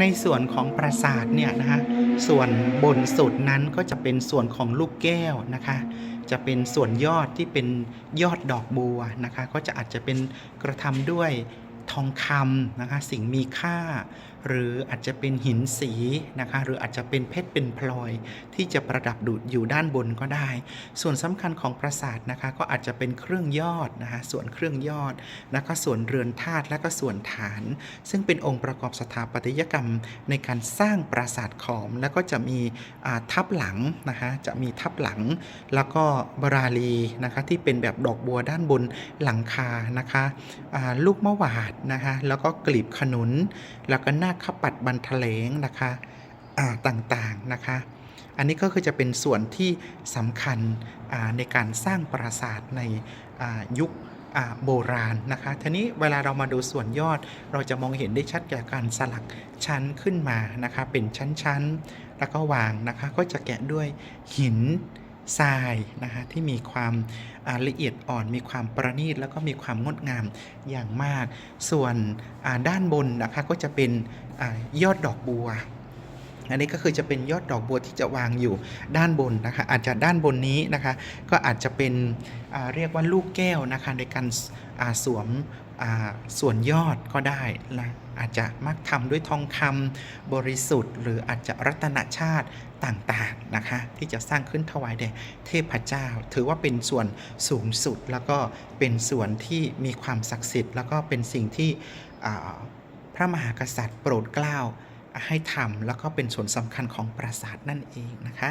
ในส่วนของปราสาทเนี่ยนะคะส่วนบนสุดนั้นก็จะเป็นส่วนของลูกแก้วนะคะ จะเป็นส่วนยอดที่เป็นยอดดอกบัวนะคะ ก็จะอาจจะเป็นกระทำด้วยทองคำนะคะ สิ่งมีค่าหรืออาจจะเป็นหินสีนะคะ หรืออาจจะเป็นเพชรเป็นพลอย ที่จะประดับดุอยู่ด้านบนก็ได้ ส่วนสำคัญของปราสาทนะคะ ก็อาจจะเป็นเครื่องยอดนะคะส่วนเครื่องยอดแล้วก็ส่วนเรือนธาตุและก็ส่วนฐาน ซึ่งเป็นองค์ประกอบสถาปัตยกรรมในการสร้างปราสาทขอม แล้วก็จะมีทับหลังนะคะจะมีทับหลัง แล้วก็บราลีนะคะที่เป็นแบบดอกบัวด้านบนหลังคานะคะลูกมะหวาดนะคะแล้วก็กลีบขนุนแล้วก็หน้าคขปัดบันทะเลงนะคะต่างๆนะคะ อันนี้ก็คือจะเป็นส่วนที่สำคัญในการสร้างปราสาทในยุคโบราณนะคะทีนี้เวลาเรามาดูส่วนยอดเราจะมองเห็นได้ชัดจากการสลักชั้นขึ้นมานะคะเป็นชั้นๆ แล้วก็วางนะคะก็จะแกะด้วยหิน ทรายนะคะที่มีความละเอียดอ่อน มีความประณีตแล้วก็มีความงดงามอย่างมาก ส่วนด้านบนนะคะก็จะเป็นอยอดดอกบัว อันนี้ก็คือจะเป็นยอดดอกบัวที่จะวางอยู่ด้านบนนะคะ อาจจะด้านบนนี้นะคะ ก็อาจจะเป็นเรียกว่าลูกแก้วนะคะในการสวมส่วนยอดก็ได้นะอาจจะมักทำด้วยทองคำบริสุทธิ์ หรืออาจจะรัตนชาติต่างๆนะคะ ที่จะสร้างขึ้นถวายแด่เทพเจ้า ถือว่าเป็นส่วนสูงสุดแล้วก็เป็นส่วนที่มีความศักดิ์สิทธิ์ แล้วก็เป็นสิ่งที่พระมหากษัตริย์โปรดเกล้า ให้ทำแล้วก็เป็นส่วนสำคัญของปราสาทนั่นเองนะคะ